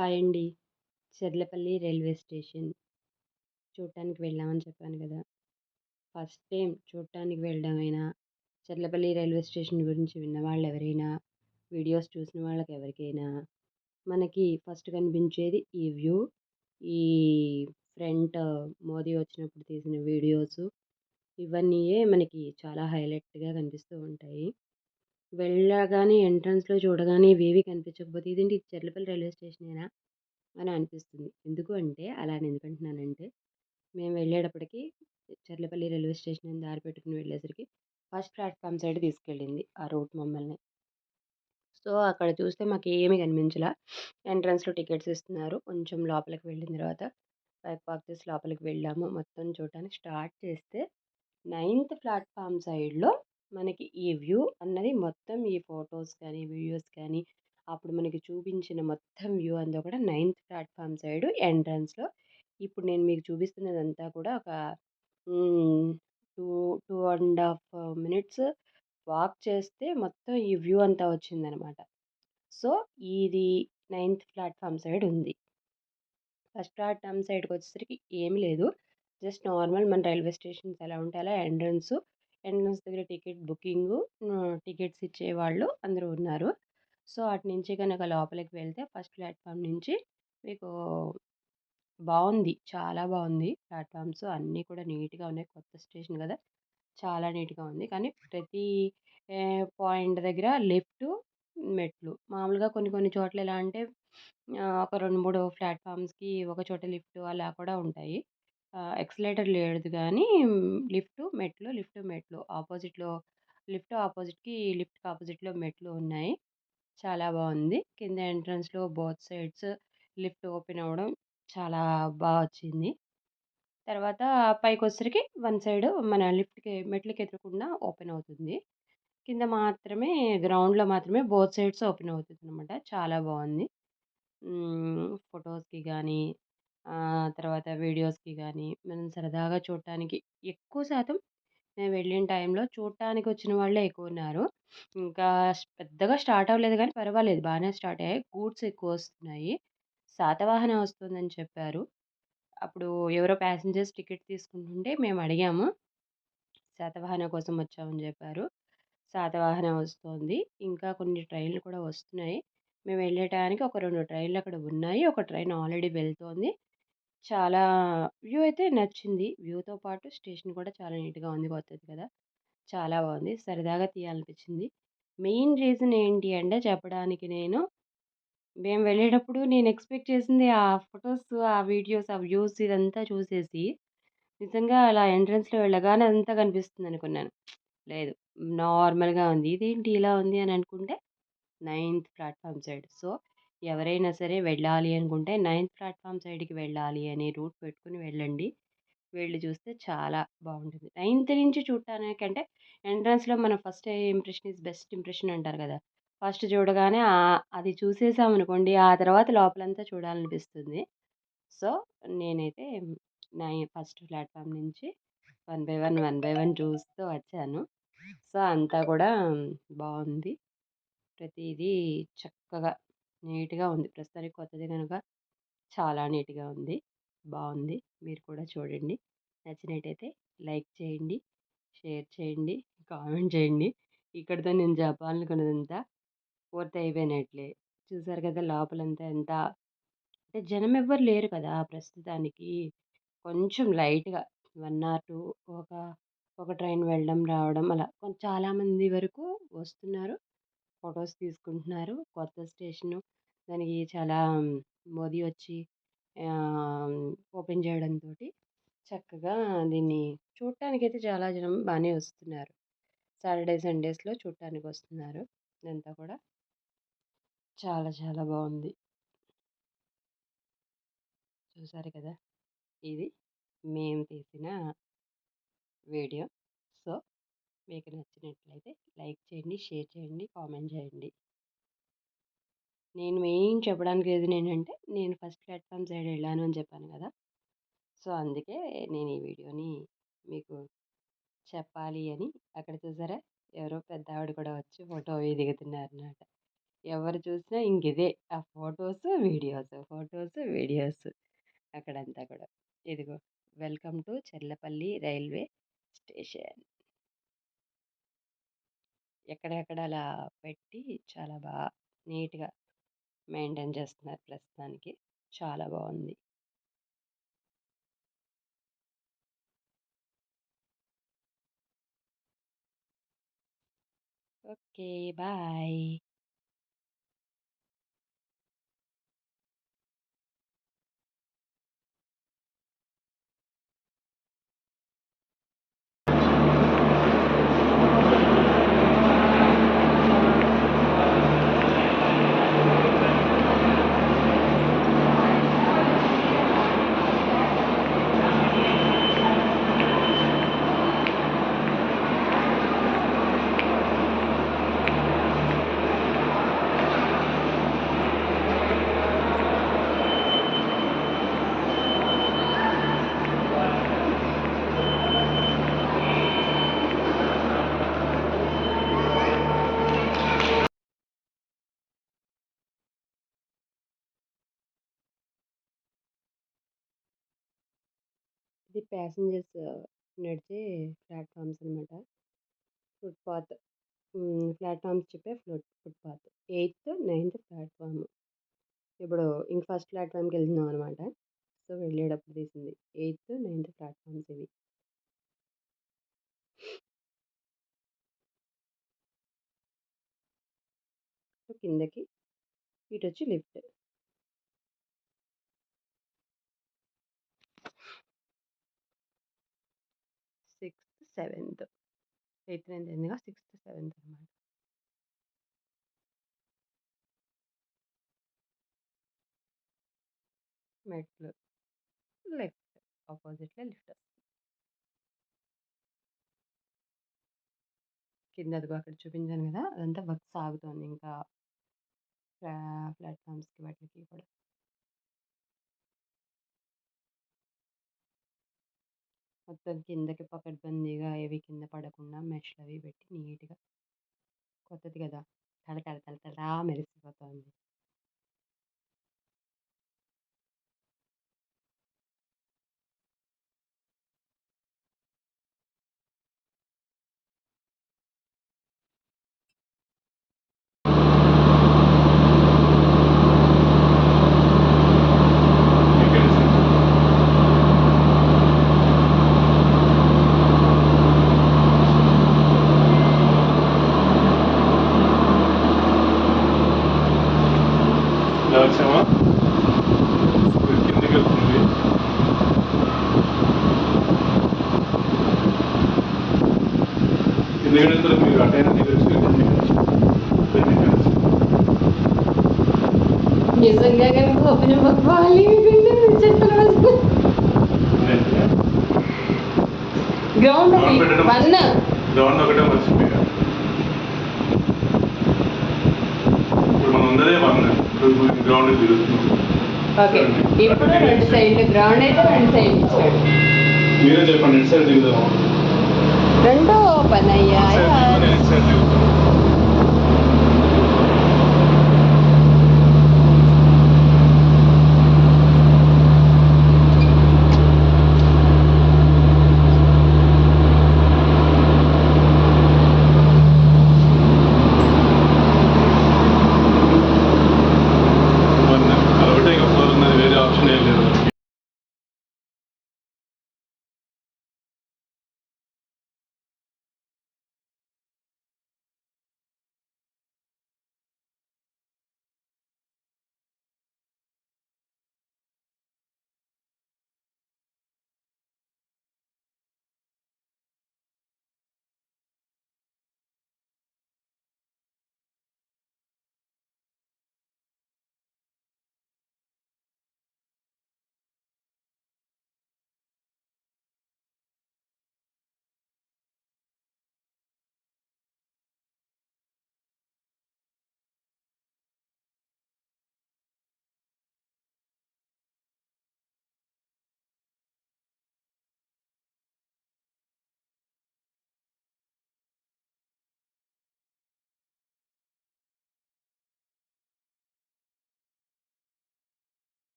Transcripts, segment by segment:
Hi అండి Cherlapally railway station. చూడటానికి వెళ్ళామని చెప్పాను కదా! ఫస్ట్ టైం చూడటానికి వెళ్ళడమైనా చెర్లపల్లి రైల్వే స్టేషన్ గురించి విన్నవాళ్ళు ఎవరైనా వీడియోస్ చూసిన వాళ్ళకి ఎవరికైనా మనకి ఫస్ట్ కనిపించేది ఈ వ్యూ ఈ ఫ్రంట్ మోదీ వచ్చినప్పుడు తీసిన వీడియోస్ ఇవన్నీయే మనకి చాలా హైలైట్గా కనిపిస్తూ ఉంటాయి. వెళ్ళగానే ఎంట్రన్స్లో చూడగానే ఇవేవి కనిపించకపోతే ఇదేంటి చెర్లపల్లి రైల్వే స్టేషనేనా అని అనిపిస్తుంది. ఎందుకు అంటే అలా అని ఎందుకంటున్నానంటే మేము వెళ్ళేటప్పటికి చెర్లపల్లి రైల్వే స్టేషన్ దారి పెట్టుకుని వెళ్ళేసరికి ఫస్ట్ ప్లాట్ఫామ్ సైడ్ తీసుకెళ్ళింది ఆ రూట్ మమ్మల్ని. సో అక్కడ చూస్తే మాకు ఏమీ కనిపించలా. ఎంట్రన్స్లో టికెట్స్ ఇస్తున్నారు. కొంచెం లోపలికి వెళ్ళిన తర్వాత బైక్ పార్క్ చేసి లోపలికి వెళ్ళాము. మొత్తం చూడటానికి స్టార్ట్ చేస్తే నైన్త్ ప్లాట్ఫామ్ సైడ్లో మనకి ఈ వ్యూ అన్నది మొత్తం ఈ ఫొటోస్ కానీ వీడియోస్ కానీ అప్పుడు మనకి చూపించిన మొత్తం వ్యూ అంతా కూడా నైన్త్ ప్లాట్ఫామ్ సైడ్ ఎంట్రన్స్లో. ఇప్పుడు నేను మీకు చూపిస్తున్నదంతా కూడా ఒక two two and half minutes walk చేస్తే మొత్తం ఈ వ్యూ అంతా వచ్చిందనమాట. సో ఇది నైన్త్ ప్లాట్ఫామ్ సైడ్ ఉంది. ఫస్ట్ ప్లాట్ఫామ్ సైడ్కి వచ్చేసరికి ఏమి లేదు. జస్ట్ నార్మల్ మన రైల్వే స్టేషన్స్ ఎలా ఉంటే అలా ఎంట్రన్స్ ఎంట్రన్స్ దగ్గర టికెట్ బుకింగ్ టికెట్స్ ఇచ్చేవాళ్ళు అందరూ ఉన్నారు. సో అటు నుంచి కనుక లోపలికి వెళ్తే ఫస్ట్ ప్లాట్ఫామ్ నుంచి మీకు బాగుంది చాలా బాగుంది ప్లాట్ఫామ్స్. అన్నీ కూడా నీట్గా ఉన్నాయి. కొత్త స్టేషన్ కదా! చాలా నీట్గా ఉంది. కానీ ప్రతి పాయింట్ దగ్గర లిఫ్ట్ మెట్లు. మామూలుగా కొన్ని కొన్ని చోట్ల ఎలా అంటే ఒక రెండు మూడు ప్లాట్ఫామ్స్కి ఒక చోట లిఫ్ట్ అలా కూడా ఉంటాయి. ఎక్సలేటర్ లేదు కానీ లిఫ్ట్ మెట్లు లిఫ్ట్ మెట్లు ఆపోజిట్లో లిఫ్ట్ ఆపోజిట్కి లిఫ్ట్కి ఆపోజిట్లో మెట్లు ఉన్నాయి. చాలా బాగుంది కింద ఎంట్రన్స్లో బోత్ సైడ్స్ లిఫ్ట్ ఓపెన్ అవ్వడం చాలా బాగా వచ్చింది. తర్వాత పైకి వచ్చేసరికి వన్ సైడ్ మన లిఫ్ట్కి మెట్లకి ఎదురకుండా ఓపెన్ అవుతుంది. కింద మాత్రమే గ్రౌండ్లో మాత్రమే బోత్ సైడ్స్ ఓపెన్ అవుతుంది అనమాట చాలా బాగుంది ఫొటోస్కి కానీ తర్వాత వీడియోస్కి కానీ మనం సరదాగా చూడటానికి ఎక్కువ శాతం మేము వెళ్ళిన టైంలో చూడటానికి వచ్చిన వాళ్ళే ఎక్కువ ఉన్నారు ఇంకా పెద్దగా స్టార్ట్ అవ్వలేదు కానీ పర్వాలేదు బాగానే స్టార్ట్ అయ్యాయి. గూడ్స్ ఎక్కువ వస్తున్నాయి. శాతవాహన వస్తుందని చెప్పారు. అప్పుడు ఎవరో ప్యాసింజర్స్ టికెట్ తీసుకుంటుంటే మేము అడిగాము. శాతవాహన కోసం వచ్చామని చెప్పారు. శాతవాహన వస్తుంది. ఇంకా కొన్ని ట్రైన్లు కూడా వస్తున్నాయి. మేము వెళ్ళే టయానికి ఒక రెండు ట్రైన్లు అక్కడ ఉన్నాయి. ఒక ట్రైన్ ఆల్రెడీ వెళ్తోంది. చాలా వ్యూ అయితే నచ్చింది. వ్యూతో పాటు స్టేషన్ కూడా చాలా నీట్గా ఉంది కొత్తది కదా! చాలా బాగుంది. సరదాగా తీయాలనిపించింది. మెయిన్ రీజన్ ఏంటి అంటే చెప్పడానికి నేను మేము వెళ్ళేటప్పుడు నేను ఎక్స్పెక్ట్ చేసింది ఆ ఫొటోస్ ఆ వీడియోస్ ఆ వ్యూస్ ఇదంతా చూసేసి నిజంగా అలా ఎంట్రన్స్లో వెళ్ళగానే అంతా కనిపిస్తుంది అనుకున్నాను. లేదు నార్మల్గా ఉంది. ఇదేంటి ఇలా ఉంది అని అనుకుంటే నైన్త్ ప్లాట్ఫామ్ సైడ్. సో ఎవరైనా సరే వెళ్ళాలి అనుకుంటే నైన్త్ ప్లాట్ఫామ్ సైడ్కి వెళ్ళాలి అని రూట్ పెట్టుకుని వెళ్ళండి. వెళ్ళి చూస్తే చాలా బాగుంటుంది. నైన్త్ నుంచి చూడటానికంటే ఎంట్రన్స్లో మన first impression is best impression అంటారు కదా! ఫస్ట్ చూడగానే అది చూసేసామనుకోండి ఆ తర్వాత లోపలంతా చూడాలనిపిస్తుంది. సో నేనైతే నై ఫస్ట్ ప్లాట్ఫామ్ నుంచి one by one one by one చూస్తూ వచ్చాను. సో అంతా కూడా బాగుంది. ప్రతిదీ చక్కగా నీట్గా ఉంది. ప్రస్తుతానికి కొత్తది కనుక చాలా నీట్గా ఉంది. బాగుంది. మీరు కూడా చూడండి. నచ్చినట్టయితే లైక్ చేయండి షేర్ చేయండి కామెంట్ చేయండి. ఇక్కడితో నేను చెప్పాలనుకున్నదంతా పూర్తి అయిపోయినట్లే చూసారు కదా లోపలంతా ఎంత అంటే జనం ఎవ్వరు లేరు కదా ప్రస్తుతానికి. కొంచెం లైట్గా వన్ ఆర్ టూ ఒక ఒక ట్రైన్ వెళ్ళడం రావడం అలా. చాలామంది వరకు వస్తున్నారు. ఫొటోస్ తీసుకుంటున్నారు. కొత్త స్టేషను దానికి చాలా మోదీ వచ్చి ఓపెన్ చేయడంతో చక్కగా దీన్ని చూడటానికైతే చాలా జనం బాగానే వస్తున్నారు. సాటర్డే సండేస్లో చూడటానికి వస్తున్నారు ఇదంతా కూడా చాలా చాలా బాగుంది చూసారు కదా? ఇది మేము తీసిన వీడియో. మీకు నచ్చినట్లయితే లైక్ చేయండి షేర్ చేయండి కామెంట్ చేయండి నేను మెయిన్ చెప్పడానికి రీజన్ ఏంటంటే నేను ఫస్ట్ ప్లాట్ఫామ్ సైడ్ వెళ్ళాను అని చెప్పాను కదా సో అందుకే నేను ఈ వీడియోని మీకు చెప్పాలి అని అక్కడ చూసారా ఎవరో పెద్ద ఆవిడ కూడా వచ్చి ఫోటో దిగుతున్నారు అన్నమాట ఎవరు చూసినా ఇంకిదే. ఆ ఫొటోస్ వీడియోస్, ఫొటోస్ వీడియోస్ అక్కడంతా కూడా. ఇదిగో welcome to Chellapalli railway station. ఎక్కడెక్కడ అలా పెట్టి చాలా బాగా నీట్‌గా మెయింటైన్ చేస్తున్నారు ప్రస్తుతానికి. చాలా బాగుంది ఓకే. బాయ్. ఇది ప్యాసింజర్స్ నడిచే ప్లాట్‌ఫార్మ్స్ అనమాట. ఫుట్‌పాత్. ప్లాట్ఫామ్స్ ప్లాట్‌ఫార్మ్స్ చెప్పే foot footpath. Eighth, ninth platform. ఇప్పుడు ఇంక ఫస్ట్ ప్లాట్‌ఫార్మ్‌కెళ్తున్నాం అనమాట. సో, వెళ్ళేటప్పుడు తీసింది. ఎయిత్, నైన్త్ ప్లాట్‌ఫార్మ్స్ ఇవి. కిందకి ఇటు వచ్చి lift. Sixth, seventh. Eighth, ninth అయిందిగా సిక్స్త్, సెవెంత్ అనమాట. మెట్లు. లెఫ్ట్. ఆపోజిట్లో లిఫ్ట్. కింద అదిగో అక్కడ చూపించాను కదా అదంతా వర్క్ సాగుతోంది ఇంకా. ప్లాట్ఫామ్స్కి వాటికి కూడా. మొత్తం కిందకి పకడ్బందీగా ఏవి కింద పడకుండా మెష్‌లవి పెట్టి నీట్‌గా కొత్తది కదా తళ తళ మెరిసిపోతోంది. ఇలా వచ్చామా ఇప్పుడు కిందికి వెళ్తుంది కిందికి వెళ్తారు మీరు అటైనా దిగచ్చు కిందికి దిగచ్చు నిజంగా గనుక ఓపెన్ అవ్వకపోవాలి అనుకుంటే చెప్పిన రోజు గ్రౌండ్ Ground పెట్టడం వన్ గ్రౌండ్ ఒకటే మర్చిపోయా ఇప్పుడు మనం ఉన్నదే వన్ ఇప్పుడు గ్రౌండ్ తిరుగుతున్నాం ఓకే ఇప్పుడు రెండు సైడ్లు గ్రౌండ్ అయితే రెండు సైడ్లు ఇచ్చాడు మీరే చెప్పండి ఎటు సైడ్ దిగుదాం రెండు ఓపెన్ అయ్యాయి ఎటు సైడ్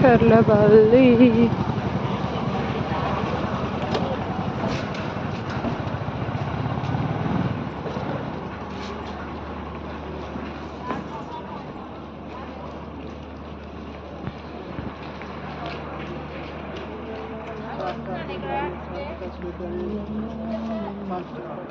Çarlaballi. Master